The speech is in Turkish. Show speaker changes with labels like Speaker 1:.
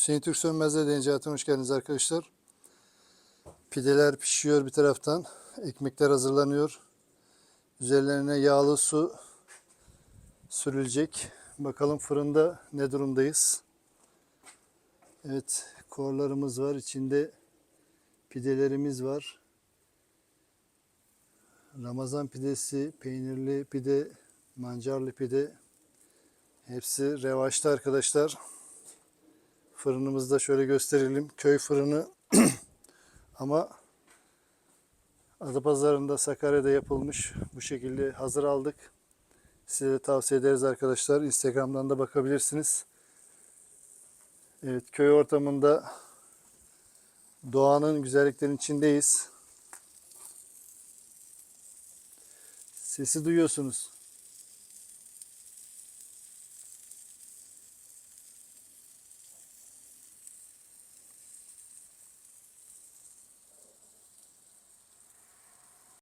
Speaker 1: Hüseyin Türk Sönmez'le Denizci Hayatı'na hoş geldiniz arkadaşlar. Pideler pişiyor bir taraftan. Ekmekler hazırlanıyor. Üzerlerine yağlı su sürülecek. Bakalım fırında ne durumdayız. Evet korlarımız var. İçinde pidelerimiz var. Ramazan pidesi, peynirli pide, mancarlı pide. Hepsi revaçta arkadaşlar. Fırınımızda şöyle gösterelim. Köy fırını ama Adapazarı'nda Sakarya'da yapılmış. Bu şekilde hazır aldık. Size tavsiye ederiz arkadaşlar. Instagram'dan da bakabilirsiniz. Evet köy ortamında doğanın güzelliklerinin içindeyiz. Sesi duyuyorsunuz.